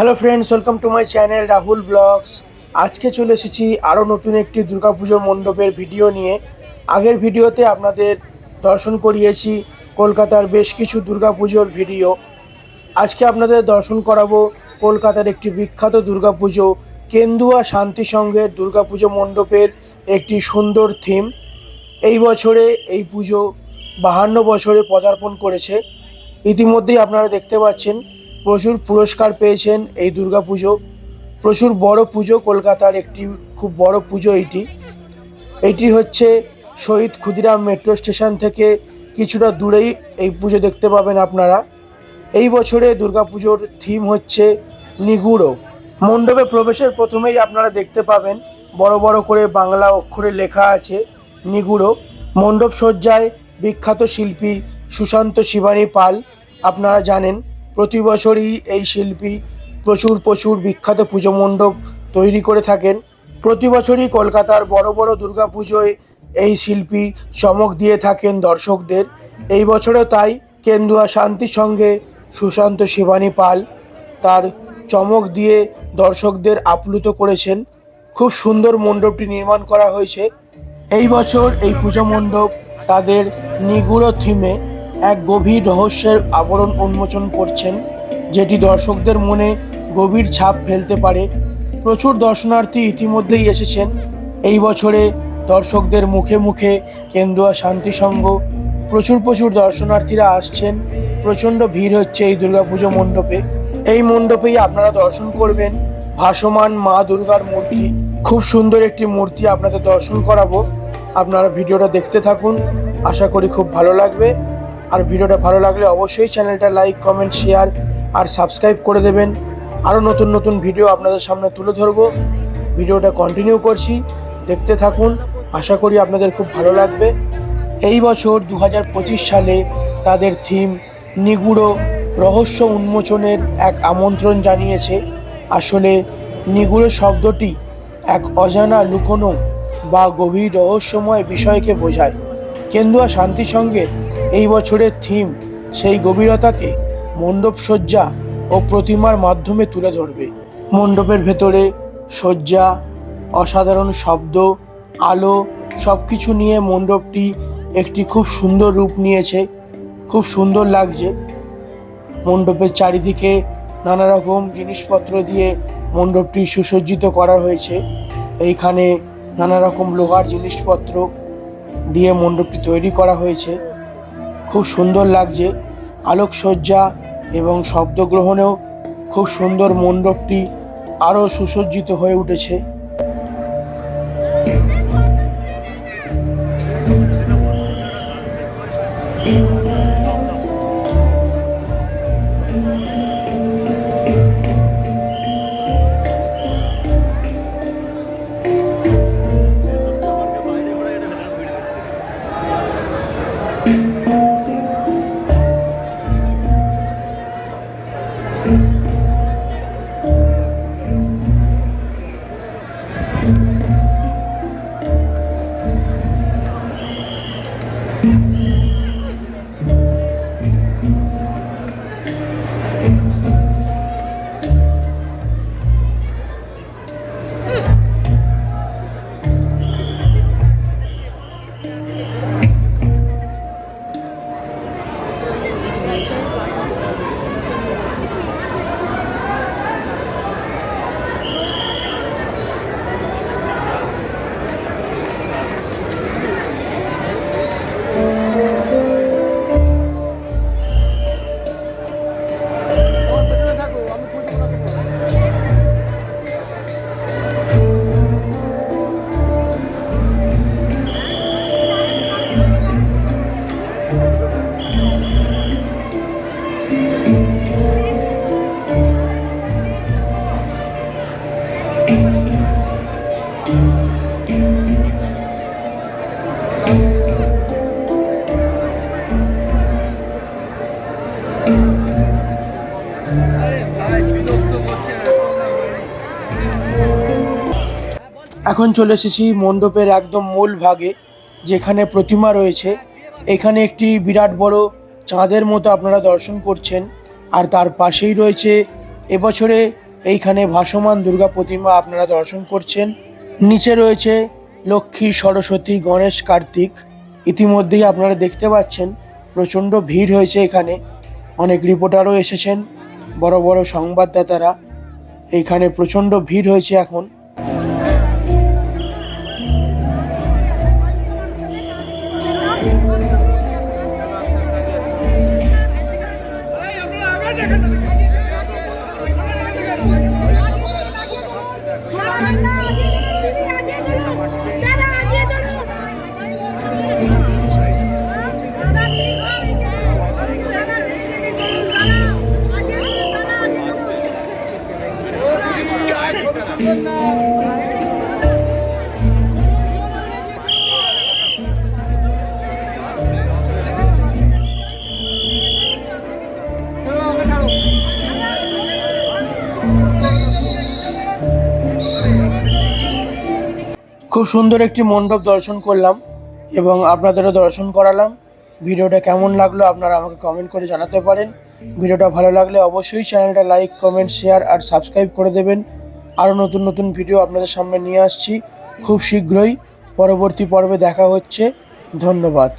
Hello friends welcome to my channel Rahul blogs আজকে চলে এসেছি আরও নতুন একটি দুর্গাপুজো মণ্ডপের ভিডিও নিয়ে। আগের ভিডিওতে আপনাদের দর্শন করিয়েছি, কলকাতার বেশ কিছু দুর্গাপুজোর ভিডিও আজকে আপনাদের দর্শন করাবো কলকাতার একটি বিখ্যাত দুর্গাপুজো, কেন্দুয়া শান্তি সংঘের দুর্গাপুজো মণ্ডপের একটি সুন্দর থিম এই বছরে এই পুজো বাহান্ন বছরে পদার্পণ করেছে। ইতিমধ্যেই আপনারা দেখতে পাচ্ছেন প্রচুর পুরস্কার পেয়েছেন এই দুর্গা পুজো প্রচুর বড় পুজো, কলকাতার একটি খুব বড় পুজো এটি। এটি হচ্ছে শহীদ ক্ষুদিরাম মেট্রো স্টেশন থেকে কিছুটা দূরেই এই পুজো দেখতে পাবেন আপনারা। এই বছরে দুর্গাপুজোর থিম হচ্ছে নিগুড়ো। মণ্ডপে প্রবেশের প্রথমেই আপনারা দেখতে পাবেন বড় বড় করে বাংলা অক্ষরে লেখা আছে নিগুড়ো। মণ্ডপ সজ্জায় বিখ্যাত শিল্পী সুশান্ত শিবানী পাল, আপনারা জানেন। প্রতি বছরই এই শিল্পী প্রচুর প্রচুর বিখ্যাত পুজো মণ্ডপ তৈরি করে থাকেন। প্রতি বছরই কলকাতার বড় বড় দুর্গাপুজোয় এই শিল্পী চমক দিয়ে থাকেন দর্শকদের। এই বছরও তাই কেন্দুয়া শান্তি সঙ্গে সুশান্ত শিবানী পাল তার চমক দিয়ে দর্শকদের আপ্লুত করেছেন। খুব সুন্দর মণ্ডপটি নির্মাণ করা হয়েছে। এই বছর এই পুজো মণ্ডপ তাদের নিগুড়ো থিমে এক গভীর রহস্যের আবরণ উন্মোচন করছেন, যেটি দর্শকদের মনে গভীর ছাপ ফেলতে পারে। প্রচুর দর্শনার্থী ইতিমধ্যেই এসেছেন। এই বছরে দর্শকদের মুখে মুখে কেন্দুয়া শান্তি সংঘ, প্রচুর প্রচুর দর্শনার্থীরা আসছেন। প্রচণ্ড ভিড় হচ্ছে এই দুর্গাপুজো মণ্ডপে। এই মণ্ডপেই আপনারা দর্শন করবেন ভাসমান মা দুর্গার মূর্তি। খুব সুন্দর একটি মূর্তি আপনাদের দর্শন করাবো। আপনারা ভিডিওটা দেখতে থাকুন। আশা করি খুব ভালো লাগবে। আর ভিডিওটা ভালো লাগলে অবশ্যই চ্যানেলটা লাইক, কমেন্ট, শেয়ার আর সাবস্ক্রাইব করে দেবেন। আরও নতুন নতুন ভিডিও আপনাদের সামনে তুলে ধরবো। ভিডিওটা কন্টিনিউ করছি। দেখতে থাকুন। আশা করি আপনাদের খুব ভালো লাগবে। এই বছর দু হাজার পঁচিশ সালে তাদের থিম নিগুড়ো রহস্য উন্মোচনের এক আমন্ত্রণ জানিয়েছে। আসলে নিগুড়ো শব্দটি এক অজানা লুকোনো বা গভীর রহস্যময় বিষয়কে বোঝায়। কেন্দুয়া শান্তি সঙ্গে এই বছরের থিম সেই গভীরতাকে মণ্ডপ সজ্জা ও প্রতিমার মাধ্যমে তুলে ধরবে। মণ্ডপের ভেতরে সজ্জা, অসাধারণ শব্দ, আলো সব কিছু নিয়ে মণ্ডপটি একটি খুব সুন্দর রূপ নিয়েছে, খুব সুন্দর লাগছে। মণ্ডপের চারিদিকে নানা রকম জিনিসপত্র দিয়ে মণ্ডপটি সুসজ্জিত করা হয়েছে। এইখানে নানা রকম লোহার জিনিসপত্র দিয়ে মণ্ডপটি তৈরি করা হয়েছে। খুব সুন্দর লাগছে। আলোকসজ্জা এবং শব্দগ্রহণেও খুব সুন্দর মণ্ডপটি আরও সুসজ্জিত হয়ে উঠেছে। এখন চলে এসেছি মণ্ডপের একদম মূল ভাগে, যেখানে প্রতিমা রয়েছে। এখানে একটি বিরাট বড় চাঁদের মতো আপনারা দর্শন করছেন। আর তার পাশেই রয়েছে এবছরে এইখানে ভাসমান দুর্গা প্রতিমা আপনারা দর্শন করছেন। নিচে রয়েছে লক্ষ্মী, সরস্বতী, গণেশ, কার্তিক। ইতিমধ্যেই আপনারা দেখতে পাচ্ছেন প্রচণ্ড ভিড় হয়েছে এখানে। অনেক রিপোর্টারও এসেছেন, বড় বড় সংবাদদাতারা। এখানে প্রচণ্ড ভিড় হয়েছে এখন। খুব সুন্দর একটি মণ্ডপ দর্শন করলাম এবং আপনাদেরও দর্শন করালাম। ভিডিওটা কেমন লাগল আপনারা আমাকে কমেন্ট করে জানাতে পারেন। ভিডিওটা ভালো লাগলে অবশ্যই চ্যানেলটা লাইক কমেন্ট শেয়ার আর সাবস্ক্রাইব করে দেবেন। আরও নতুন নতুন ভিডিও আপনাদের সামনে নিয়ে আসছি। খুব শীঘ্রই পরবর্তী পর্বে দেখা হচ্ছে। ধন্যবাদ।